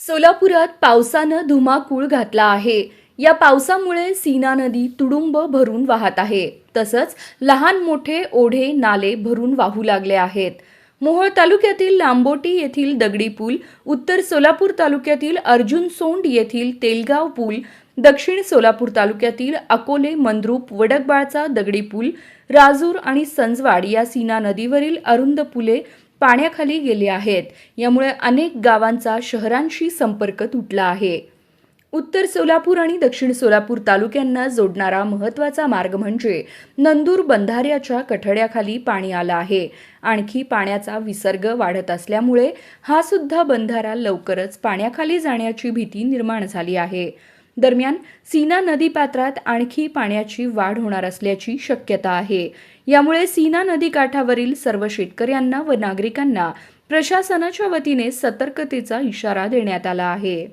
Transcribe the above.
सोलापुरात पावसानं धुमाकूळ घातला आहे. या पावसामुळे सीना नदी तुडुंब भरून वाहत आहे. तसंच लहान मोठे ओढे नाले भरून वाहू लागले आहेत. मोहोळ तालुक्यातील लांबोटी येथील दगडी पूल उत्तर सोलापूर तालुक्यातील अर्जुन सोंड येथील तेलगाव पूल दक्षिण सोलापूर तालुक्यातील अकोले मंद्रुप वडकबाळचा दगडी पूल राजूर आणि संजवाड या सीना नदीवरील अरुंद पुले पाण्याखाली गेले आहेत. यामुळे अनेक गावांचा शहरांशी संपर्क तुटला आहे. उत्तर सोलापूर आणि दक्षिण सोलापूर तालुक्यांना जोडणारा महत्त्वाचा मार्ग म्हणजे नंदूर बंधाऱ्याच्या कठड्याखाली पाणी आलं आहे. आणखी पाण्याचा विसर्ग वाढत असल्यामुळे हा सुद्धा बंधारा लवकरच पाण्याखाली जाण्याची भीती निर्माण झाली आहे. दरम्यान सीना नदीपात्रात आणखी पाण्याची वाढ होणार असल्याची शक्यता आहे. यामुळे सीना नदीकाठावरील सर्व शेतकऱ्यांना व नागरिकांना प्रशासनाच्या वतीने सतर्कतेचा इशारा देण्यात आला आहे.